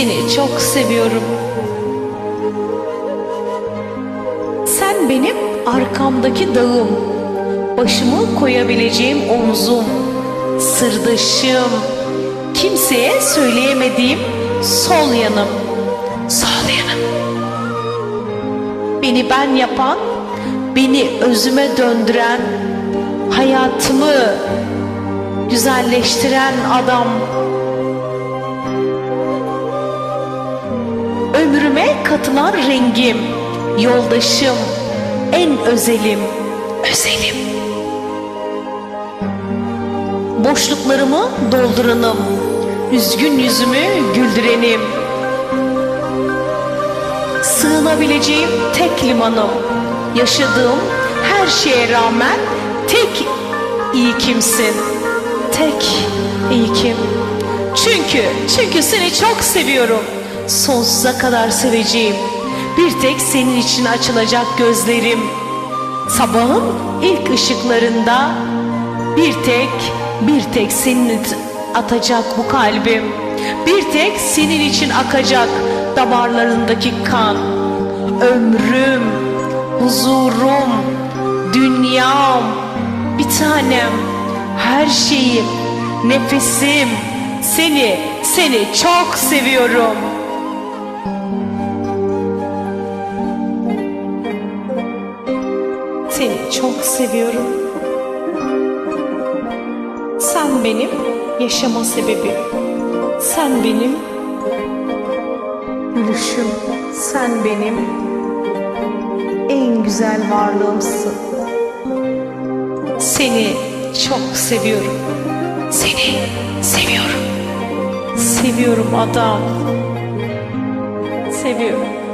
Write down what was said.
Seni çok seviyorum. Sen benim arkamdaki dağım. Başımı koyabileceğim omzum. Sırdaşım. Kimseye söyleyemediğim sol yanım. Sol yanım. Beni ben yapan, beni özüme döndüren, hayatımı güzelleştiren adam. Ömrüme katılan rengim, yoldaşım, en özelim, özelim. Boşluklarımı dolduranım, üzgün yüzümü güldürenim. Sığınabileceğim tek limanım, yaşadığım her şeye rağmen tek iyi kimsin. Tek iyi kim. Çünkü, çünkü seni çok seviyorum. Sonsuza kadar seveceğim. Bir tek senin için açılacak gözlerim. Sabahın ilk ışıklarında bir tek, bir tek senin atacak bu kalbim. Bir tek senin için akacak damarlarındaki kan. Ömrüm, huzurum, dünyam, bir tanem, her şeyim, nefesim. Seni, seni çok seviyorum. Seni çok seviyorum. Sen benim yaşama sebebim. Sen benim gülüşüm. Sen benim en güzel varlığımsın. Seni çok seviyorum. Seni seviyorum. Seviyorum adam. Seviyorum.